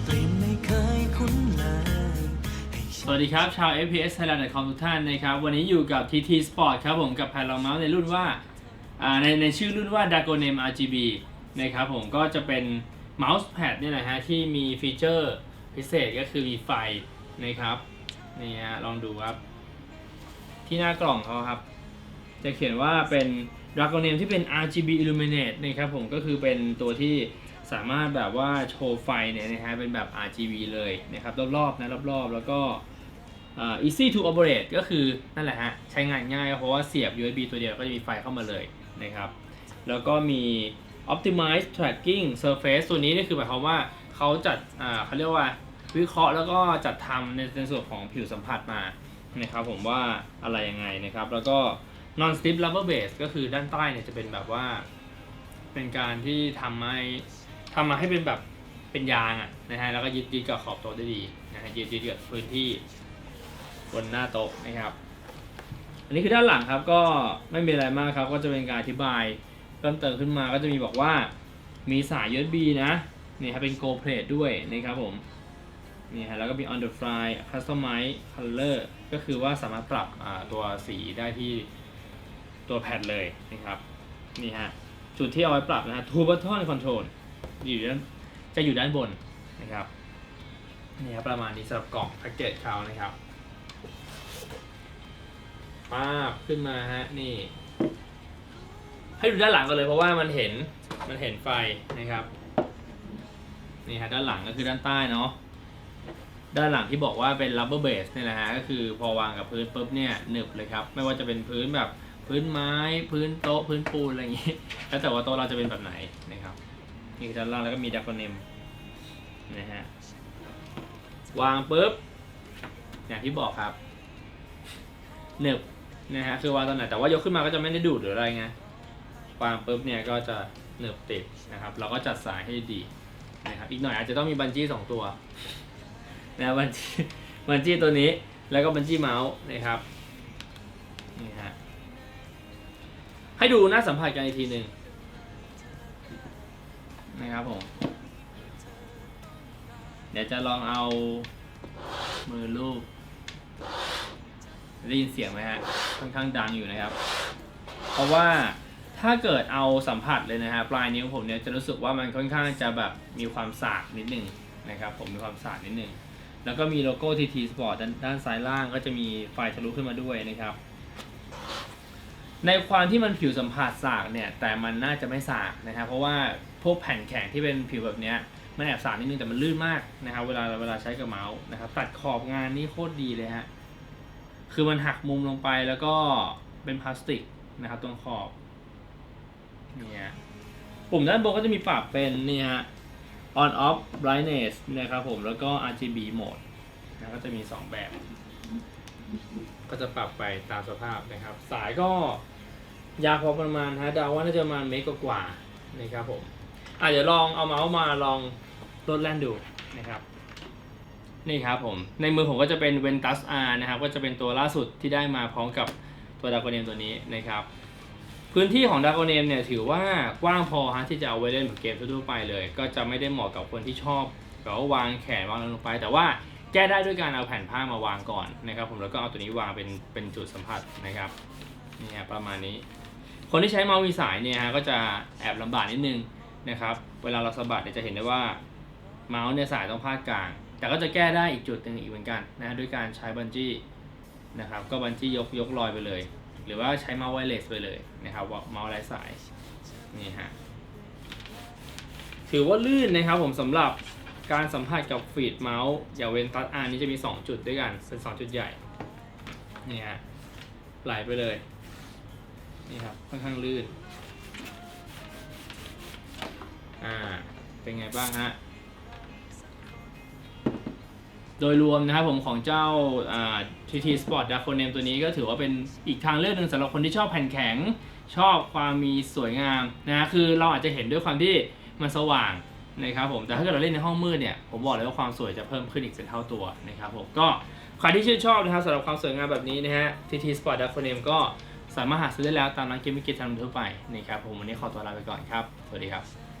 เปลี่ยนไม่เคยคุ้นเลย สวัสดีครับ ชาว FPS Thailand.com ทุกท่านนะครับ วันนี้อยู่กับ TT Sport ครับผมกับ p a r a m o u n t ในรุ่นว่าอ่าในในชื่อรุ่นว่า Dragonem RGB นะครับผมก็จะเป็นเมาส์แพดเนี่ยนะฮะ ที่มีฟีเจอร์พิเศษก็คือมีไฟนะครับนี่ฮะลองดูครับ ที่หน้ากล่องเขาครับ จะเขียนว่าเป็น Dragonem ที่เป็น RGB Illuminate นะครับผมก็คือเป็นตัวที่ สามารถแบบว่าโชว์ไฟเนี่ยนะฮะเป็นแบบ RGB เลยนะครับรอบๆนะรอบๆ แล้วก็ easy to operate ก็คือนั่นแหละฮะใช้งานง่ายเพราะว่าเสียบ USB ตัวเดียวก็จะมีไฟเข้ามาเลยนะครับ แล้วก็มี optimize tracking surface ตัวนี้นี่คือหมายความว่าเขาจัดอ่าเขาเรียกว่าวิเคราะห์แล้วก็จัดทำในในส่วนของผิวสัมผัสมานะครับผมว่าอะไรยังไงนะครับ แล้วก็ non slip rubber base ก็คือด้านใต้เนี่ยจะเป็นแบบว่า เป็นการที่ทำให้ ทำมาให้เป็นแบบเป็นยางอะนะฮะแล้วก็ยึดยึดกับขอบโต๊ะได้ดีนะฮะยึดยึดกับพื้นที่บนหน้าโต๊ะนะครับ อันนี้คือด้านหลังครับก็ไม่มีอะไรมากครับ ก็จะเป็นการอธิบายเพิ่มเติมขึ้นมาก็จะมีบอกว่ามีสาย USB นะนี่ครับเป็น Go Plate ด้วยนะครับผมนี่ฮะแล้วก็มี On the Fly Customize Color ก็คือว่าสามารถปรับตัวสีได้ที่ตัวแพดเลยนะครับนี่ฮะจุดที่เอาไว้ปรับนะฮะ Two Button Control อยู่ด้านจะอยู่ด้านบนนะครับนี่ครับประมาณนี้สำหรับกล่องแพ็กเกจเขานะครับป้าบขึ้นมาฮะนี่ ให้ดูด้านหลังกันเลยเพราะว่ามันเห็นมันเห็นไฟนะครับนี่ฮะด้านหลังก็คือด้านใต้เนาะด้านหลังที่บอกว่าเป็น rubber base เนี่ยนะฮะก็คือพอวางกับพื้นปุ๊บเนี่ยหนึบเลยครับไม่ว่าจะเป็นพื้นแบบพื้นไม้ พื้นโต๊ะพื้นปูนอะไรอย่างงี้แล้วแต่ว่าโต๊ะเราจะเป็นแบบไหนนะครับ นี่คือด้านล่างแล้วก็มีดักโนมนะฮะวางปุ๊บอย่างที่บอกครับหนึบนะฮะคือวางตอนไหนแต่ว่ายกขึ้นมาก็จะไม่ได้ดูดหรืออะไรไงวางปุ๊บเนี่ยก็จะหนึบติดนะครับ เราก็จัดสายให้ดีนะครับอีกหน่อยอาจจะต้องมีบันจี้สองตัวนะบันจี้บันจี้ตัวนี้แล้วก็บันจี้เมาส์นะครับนี่ฮะให้ดูหน้าสัมผัสกันอีกทีหนึ่ง นะครับผม เดี๋ยวจะลองเอามือลูบได้ยินเสียงไหมฮะ ค่อนข้างดังอยู่นะครับ เพราะว่าถ้าเกิดเอาสัมผัสเลยนะฮะปลายนิ้วผมเนี่ยจะรู้สึกว่ามันค่อนข้างจะแบบมีความสากนิดหนึ่งนะครับผมมีความสากนิดหนึ่งแล้วก็มีโลโก้ TT Sport ด้านด้านซ้ายล่างก็จะมีไฟทะลุขึ้นมาด้วยนะครับ ในความที่มันผิวสัมผัสสากเนี่ยแต่มันน่าจะไม่สากนะครับเพราะว่า พวกแผ่นแข็งที่เป็นผิวแบบเนี้ยมันแอบสากนิดนึงแต่มันลื่นมากนะครับเวลาเวลาใช้กับเมาส์นะครับตัดขอบงานนี่โคตรดีเลยฮะคือมันหักมุมลงไปแล้วก็เป็นพลาสติกนะครับตรงขอบเนี่ยปุ่มด้านบนก็จะมีปรับเป็นนี่ฮะ on off brightness นะครับผมแล้วก็ RGB mode นะก็จะมี 2 แบบ ก็จะปรับไปตามสภาพนะครับ สายก็ยาวพอประมาณฮะเดาว่าน่าจะประมาณเมตรกว่าๆนะครับผม อะเดี๋ยวลองเอาเมาส์มาลองลดแล่นดูนะครับ นี่ครับผม ในมือผมก็จะเป็น Ventus R นะครับ ก็จะเป็นตัวล่าสุดที่ได้มาพร้อมกับตัวดาก o เนมตัวนี้นะครับ พื้นที่ของดาก o เนมเนี่ยถือว่ากว้างพอฮะที่จะเอาไว้เล่นเหมือนเกมทั่วไปเลย ก็จะไม่ได้เหมาะกับคนที่ชอบแบบว่าวางแขนวางลงไป แต่ว่าแก้ได้ด้วยการเอาแผ่นผ้ามาวางก่อนนะครับ ผมแล้วก็เอาตัวนี้วางเป็นเป็นจุดสัมผัสนะครับนี่ฮะประมาณนี้ คนที่ใช้เมาส์มีสายเนี่ยฮะก็จะแอบลำบากนิดนึง นะครับ เวลาเราสะบัดเนี่ยจะเห็นได้ว่าเมาส์เนี่ยสายต้องพาดกลาง แต่ก็จะแก้ได้อีกจุดหนึ่งอีกเหมือนกันนะฮะด้วยการใช้บันจี้นะครับ ก็บันจี้ยกยกลอยไปเลย หรือว่าใช้เมาส์ไวเลสไปเลยนะครับว่าเมาส์ไร้สายนี่ฮะถือว่าลื่นนะครับผมสำหรับการสัมผัสกับฟีดเมาส์อย่าเว้นตัสอาร์นี้จะมี 2 จุดด้วยกันเป็น 2 จุดใหญ่นี่ฮะไหลไปเลยนี่ครับค่อนข้างลื่น อ่า เป็นไงบ้างฮะ โดยรวมนะครับผมของเจ้าทีทีสปอร์ตดาโคเนมตัวนี้ก็ถือว่าเป็นอีกทางเลือกหนึ่งสำหรับคนที่ชอบแผ่นแข็ง ชอบความมีสวยงามนะฮะคือเราอาจจะเห็นด้วยความที่มันสว่างนะครับผมแต่ถ้าเกิดเราเล่นในห้องมืดเนี่ยผมบอกเลยว่าความสวยจะเพิ่มขึ้นอีกเป็นเท่าตัวนะครับผมก็ใครที่ชื่นชอบนะครับสำหรับความสวยงามแบบนี้นะฮะทีทีสปอร์ตดาโคเนมก็สามารถหาซื้อได้แล้วตามร้านเกมมิกิทางทั่วไปนะครับผมวันนี้ขอตัวลาไปก่อนครับ สวัสดีครับ